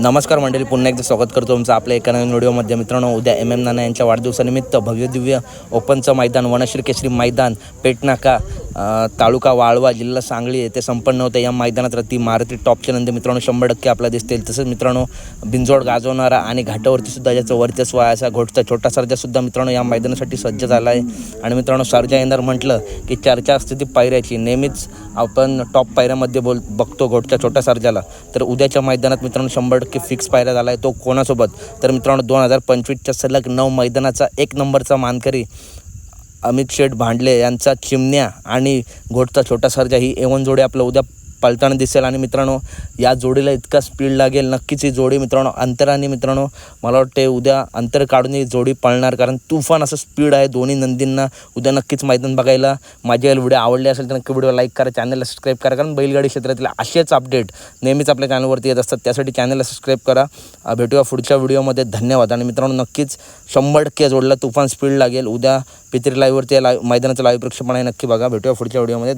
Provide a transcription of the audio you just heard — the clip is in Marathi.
नमस्कार मंडळी पुन्हा एकदा स्वागत करतो तुमचं आपल्या एका नवीन व्हिडिओमध्ये. मित्रांनो उद्या एम एम नाना यांच्या वाढदिवसानिमित्त भव्य दिव्य ओपनचं मैदान वनश्री केसरी मैदान पेटनाका तालुका वाळवा जिल्हा सांगली येथे संपन्न होते. या मैदानात रती मारुती टॉपचे नंदी. मित्रांनो शंभर टक्के आपल्याला दिसतील. तसंच मित्रांनो बिंजोड गाजवणारा आणि घाटावरती सुद्धा ज्याचं वर्चस्व आहे असा घोटचा छोटा सर्जासुद्धा मित्रांनो या मैदानासाठी सज्ज झाला आहे. आणि मित्रांनो सर्जा येणार म्हटलं की चर्चा असते ती पायऱ्याची. नेहमीच आपण टॉप पायऱ्यामध्ये बोल बघतो घोटच्या छोट्या सर्जाला. तर उद्याच्या मैदानात मित्रांनो शंभर टक्के फिक्स पायऱ्या झाला आहे तो कोणासोबत? तर मित्रांनो दोन हजार पंचवीसच्या सलग नऊ मैदानाचा एक नंबरचा मानकरी अमित शेठ भांडले यांचा चिमण्या आणि घोटचा छोटा सर्जा. ही एवन जोडी आपलं उद्या पळताना दिसेल. आणि मित्रांनो या जोडीला इतका स्पीड लागेल. नक्कीच ही जोडी मित्रांनो अंतराने मित्रांनो मला वाटते उद्या अंतर काढून ही जोडी पळणार. कारण तुफान असं स्पीड आहे दोन्ही नंदींना. उद्या नक्कीच मैदान बघायला माझे व्हिडिओ आवडले असेल तर नक्की व्हिडिओ लाईक करा चॅनलला सबस्क्राईब करा. कारण बैलगाडी क्षेत्रातील असेच अपडेट नेहमीच आपल्या चॅनलवरती येत असतात. त्यासाठी चॅनलला सबस्क्राईब करा. भेटूया पुढच्या व्हिडिओमध्ये धन्यवाद. आणि मित्रांनो नक्कीच शंभर टक्के जोडला तुफान स्पीड लागेल. उद्या पित्री लाईव्हवरती लाईव्ह मैदानाचं लाईव्ह प्रक्षेपण आहे. नक्की बघा. भेटूया पुढच्या व्हिडिओमध्ये